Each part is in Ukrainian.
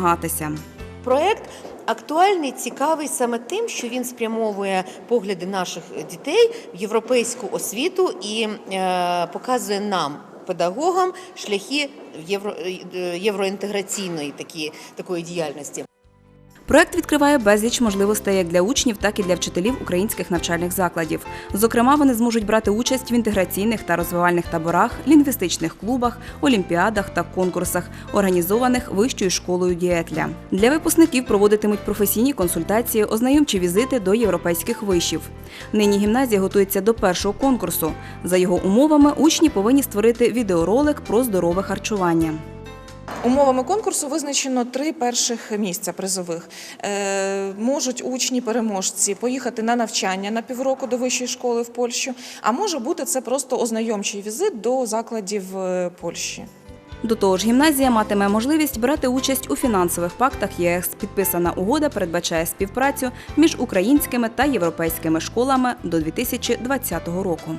змагатися. Проект актуальний, цікавий саме тим, що він спрямовує погляди наших дітей в європейську освіту і е, показує нам. Педагогам шляхи євро, е, євроінтеграційної такі, такої діяльності. Проект відкриває безліч можливостей як для учнів, так і для вчителів українських навчальних закладів. Зокрема, вони зможуть брати участь в інтеграційних та розвивальних таборах, лінгвістичних клубах, олімпіадах та конкурсах, організованих вищою школою дієтля. Для випускників проводитимуть професійні консультації, ознайомчі візити до європейських вишів. Нині гімназія готується до першого конкурсу. За його умовами, учні повинні створити відеоролик про здорове харчування. Умовами конкурсу визначено три перших місця призових. Е, можуть учні-переможці поїхати на навчання на півроку до вищої школи в Польщу, а може бути це просто ознайомчий візит до закладів е, Польщі. До того ж, гімназія матиме можливість брати участь у фінансових пактах ЄС. Підписана угода передбачає співпрацю між українськими та європейськими школами до 2020 року.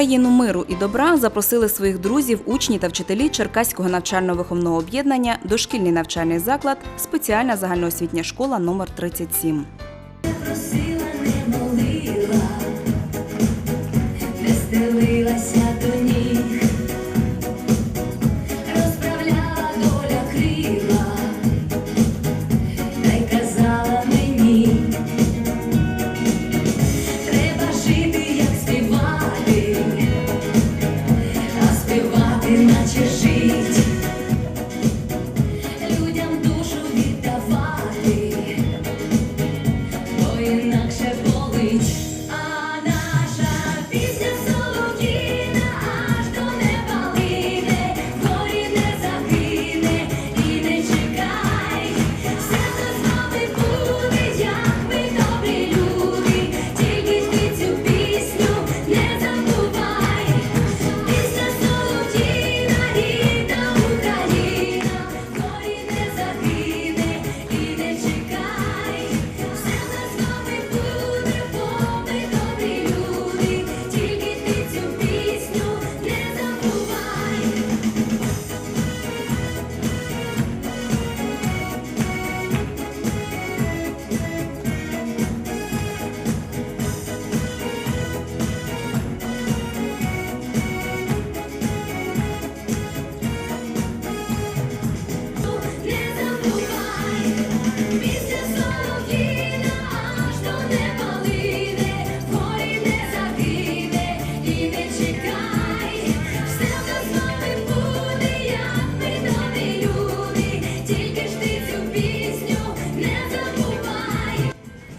Країну миру і добра запросили своїх друзів, учні та вчителі Черкаського навчально-виховного об'єднання Дошкільний навчальний заклад, спеціальна загальноосвітня школа номер 37.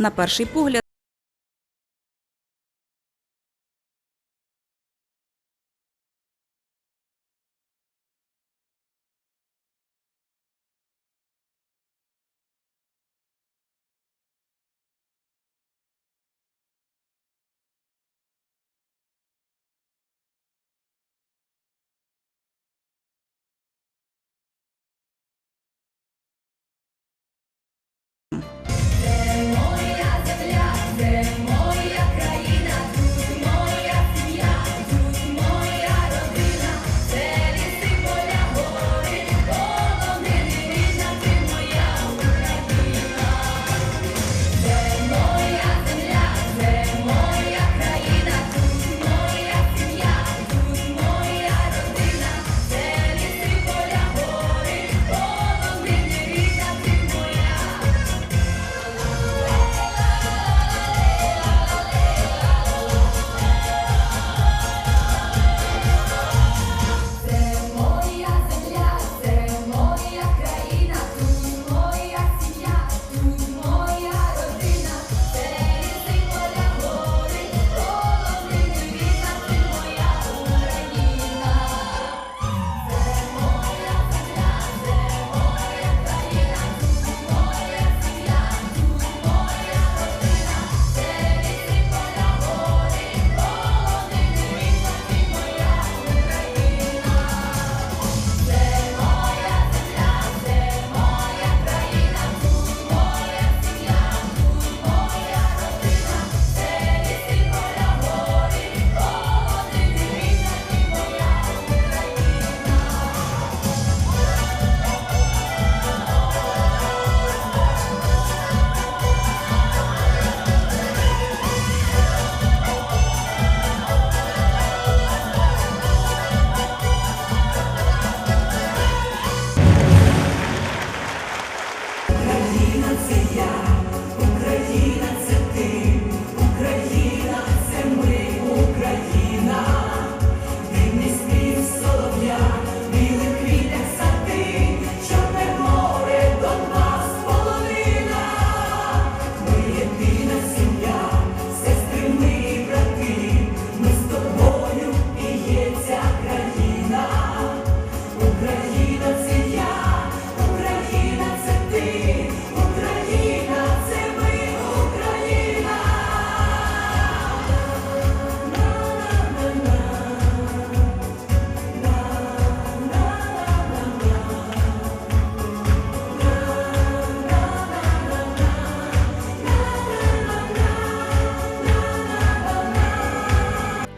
На перший погляд.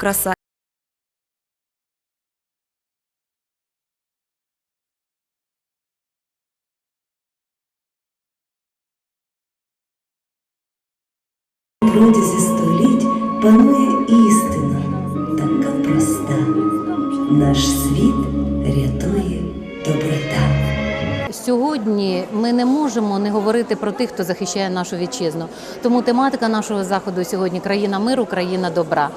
Краса протязі століть панує істина, така проста. Наш світ рятує доброта. Сьогодні ми не можемо не говорити про тих, хто захищає нашу вітчизну. Тому тематика нашого заходу сьогодні країна миру, країна добра.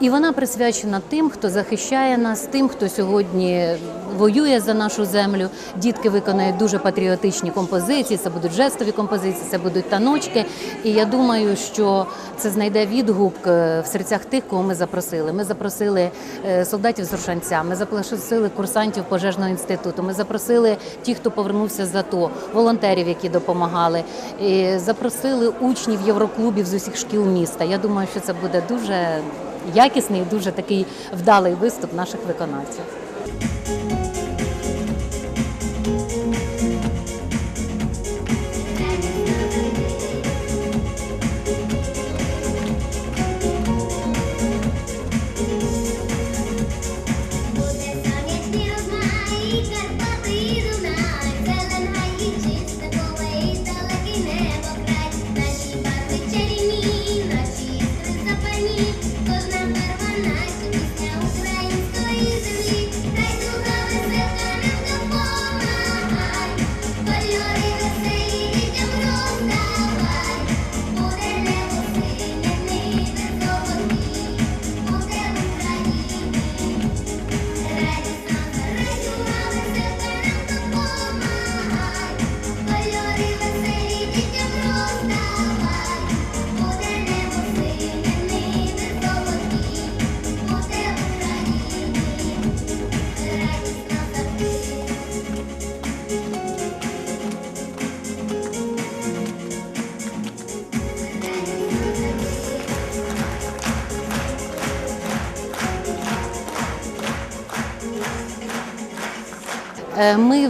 І вона присвячена тим, хто захищає нас, тим, хто сьогодні воює за нашу землю. Дітки виконають дуже патріотичні композиції. Це будуть жестові композиції, це будуть таночки. І я думаю, що це знайде відгук е, в серцях тих, кого ми запросили. Ми запросили е, солдатів з Рушанця, ми запросили курсантів пожежного інституту. Ми запросили ті, хто повернувся з АТО, волонтерів, які допомагали. І запросили учнів євроклубів з усіх шкіл міста. Я думаю, що це буде дуже якісний, дуже такий вдалий виступ наших виконавців.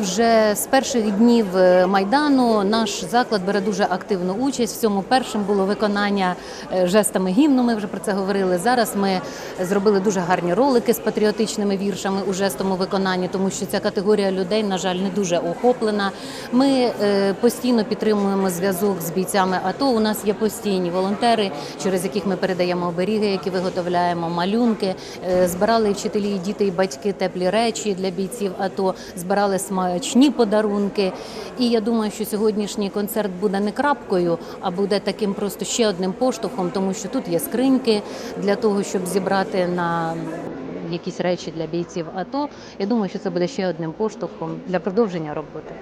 Вже з перших днів е, майдану наш заклад бере дуже активну участь. В цьому першим було виконання е, жестами гімну. Ми вже про це говорили. Зараз ми зробили дуже гарні ролики з патріотичними віршами у жестому виконанні, тому що ця категорія людей, на жаль, не дуже охоплена. Ми е, постійно підтримуємо зв'язок з бійцями. АТО. у нас є постійні волонтери, через яких ми передаємо оберіги, які виготовляємо, малюнки. Збирали вчителі, діти, і батьки теплі речі для бійців. АТО, збирали смачні подарунки. І я думаю, що сьогоднішній концерт буде не крапкою, а буде таким просто ще одним поштовхом, тому що тут є скриньки для того, щоб зібрати на якісь речі для бійців АТО. Я думаю, що це буде ще одним поштовхом для продовження роботи.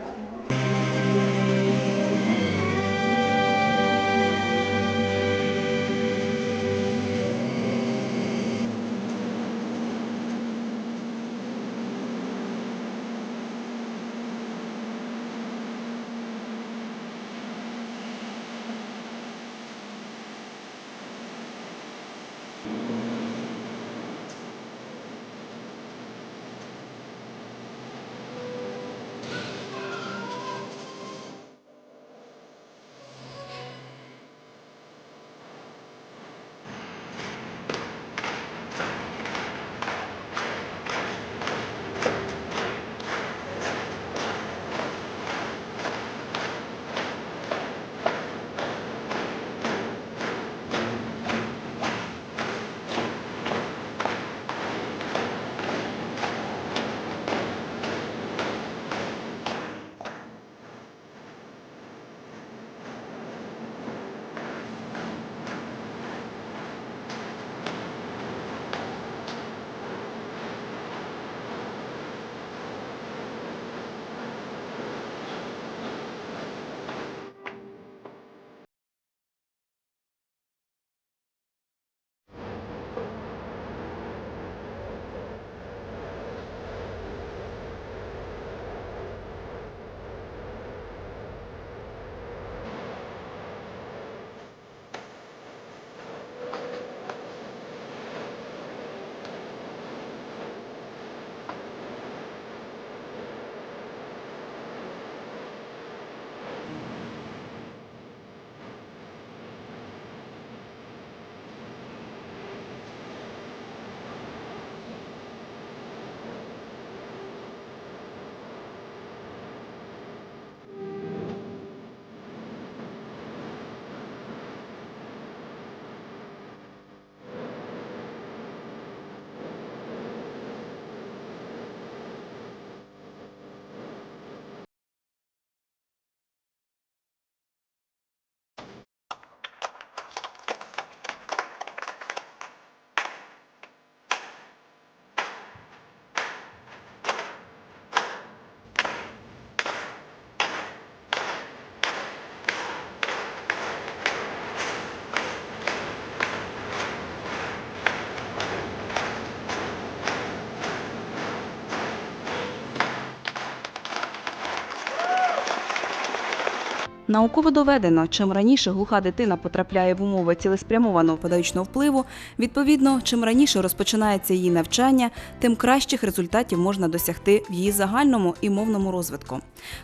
Науково доведено, чим раніше глуха дитина потрапляє в умови цілеспрямованого педагогічного впливу, відповідно, чим раніше розпочинається її навчання, тим кращих результатів можна досягти в її загальному і мовному розвитку.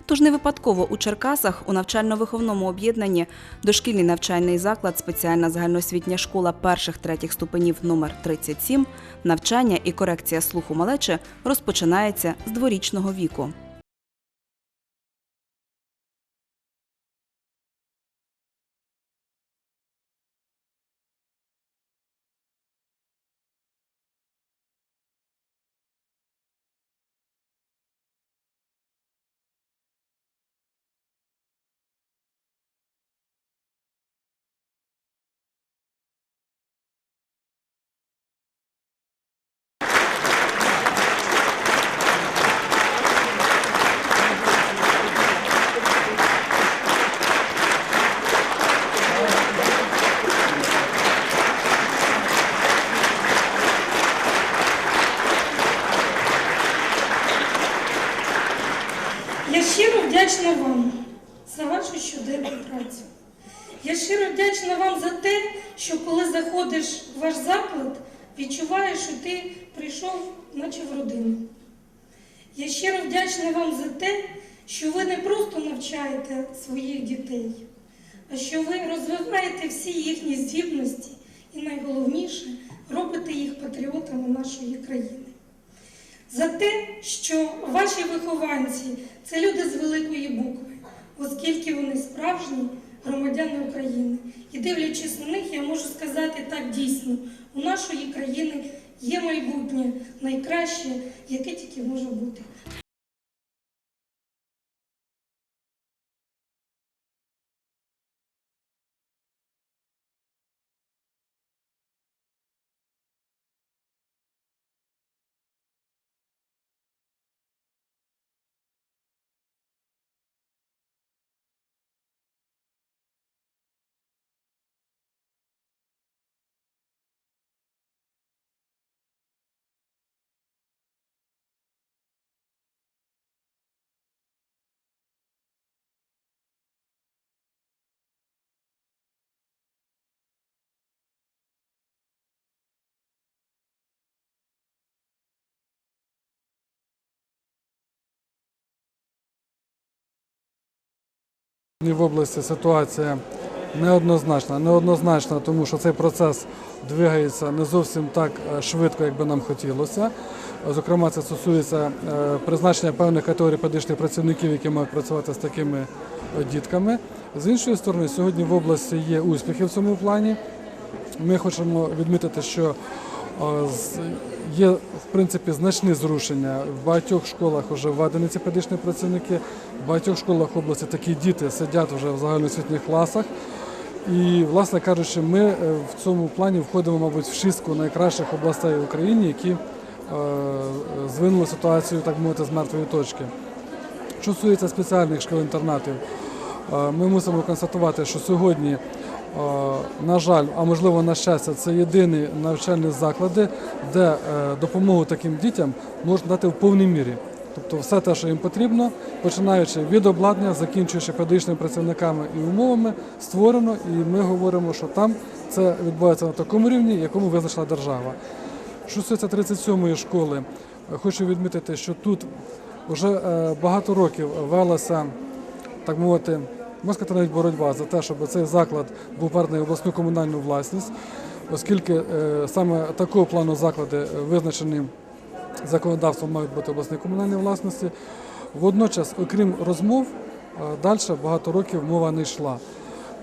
Тож не випадково у Черкасах у навчально-виховному об'єднанні дошкільний навчальний заклад, спеціальна загальноосвітня школа перших-третіх ступенів номер 37 навчання і корекція слуху малечі розпочинається з дворічного віку. Я щиро вдячна вам за вашу щоденну працю. Я щиро вдячна вам за те, що коли заходиш в ваш заклад, відчуваєш, що ти прийшов, наче в родину. Я щиро вдячна вам за те, що ви не просто навчаєте своїх дітей, а що ви розвиваєте всі їхні здібності і найголовніше робите їх патріотами нашої країни. За те, що ваші вихованці це люди з великої букви, оскільки вони справжні громадяни України. І дивлячись на них, я можу сказати так дійсно, у нашої країни є майбутнє найкраще, яке тільки може бути. Сьогодні В області ситуація неоднозначна. Неоднозначна, тому що цей процес двигається не зовсім так е, швидко, як би нам хотілося. Зокрема, це стосується е, призначення певних категорій педагогічних працівників, які мають працювати з такими е, дітками. З іншої сторони, сьогодні в області є успіхи в цьому плані. Ми хочемо відмітити, що є в принципі значні зрушення. В багатьох школах вже введені ці педагогічні працівники. В багатьох школах області такі діти сидять вже в загальноосвітніх класах. І, власне кажучи, ми е, в цьому плані входимо, мабуть, в шістку найкращих областей в Україні, які е, звинули ситуацію, так мовити, з мертвої точки. Що стосується спеціальних шкіл-інтернатів, е, ми мусимо констатувати, що сьогодні, на жаль, а можливо на щастя, це єдині навчальні заклади, де е, допомогу таким дітям можна дати в повній мірі. Тобто все те, що їм потрібно, починаючи від обладнання, закінчуючи педагогічними працівниками і умовами, створено, і ми говоримо, що там це відбувається на такому рівні, якому визначила держава. Що стосується 37-ї школи, е, хочу відмітити, що тут вже е, багато років велася, так мовити, можна сказати, навіть боротьба за те, щоб цей заклад був переданий в обласну комунальну власність, оскільки е, саме такого плану заклади е, визначені законодавством мають бути обласні комунальної власності. Водночас, окрім розмов, далі багато років мова не йшла.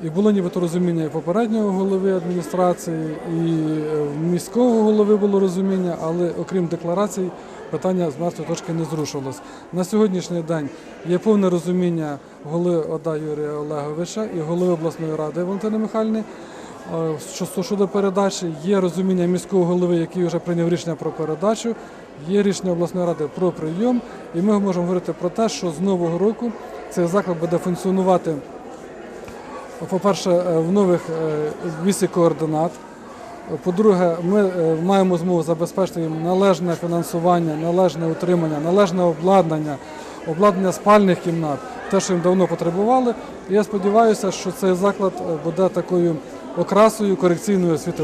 І було нібито розуміння і попереднього голови адміністрації, і е, міського голови було розуміння, але окрім декларацій, питання з мертвої точки не зрушилось. На сьогоднішній день є повне розуміння голови ОДА Юрія Олеговича і голови обласної ради Валентини Михайлівни. Е, Що щодо передачі, є розуміння міського голови, який вже прийняв рішення про передачу, є рішення обласної ради про прийом, і ми можемо говорити про те, що з нового року цей заклад буде функціонувати. По-перше, е, в нових е, вісі координат. По-друге, ми е, маємо змогу забезпечити їм належне фінансування, належне утримання, належне обладнання, обладнання спальних кімнат, те, що їм давно потребували. І я сподіваюся, що цей заклад е, буде такою окрасою корекційної освіти.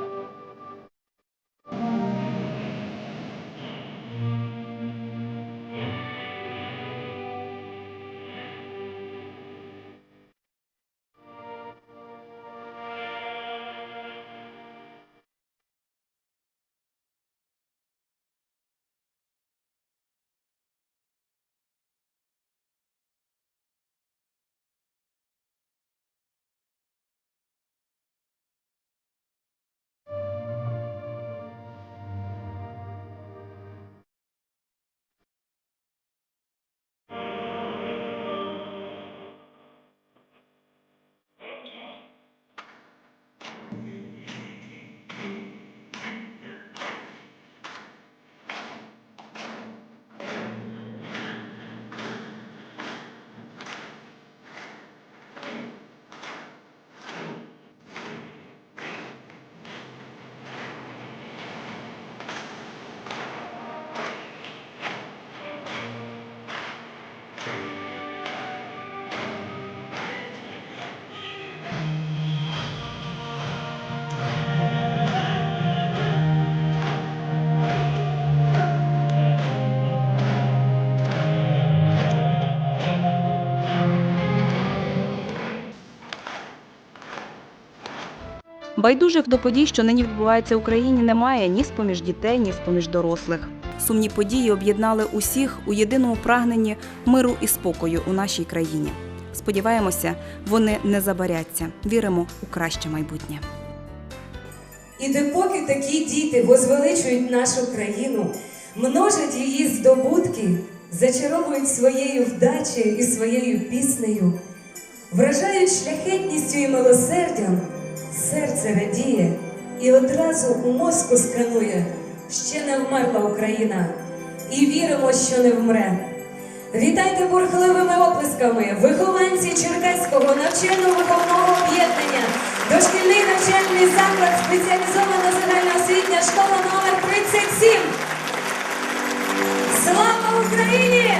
Байдужих до подій, що нині відбуваються в Україні, немає ні з-поміж дітей, ні з-поміж дорослих. Сумні події об'єднали усіх у єдиному прагненні миру і спокою у нашій країні. Сподіваємося, вони не забаряться. Віримо у краще майбутнє. І допоки такі діти возвеличують нашу країну, множать її здобутки, зачаровують своєю вдачею і своєю піснею, вражають шляхетністю і милосердям, серце радіє і одразу у мозку сканує, ще не вмерла Україна, і віримо, що не вмре. Вітайте бурхливими оплесками вихованці Черкаського навчально-виховного об'єднання, дошкільний навчальний заклад, спеціалізована загальноосвітня школа номер 37. Слава Україні!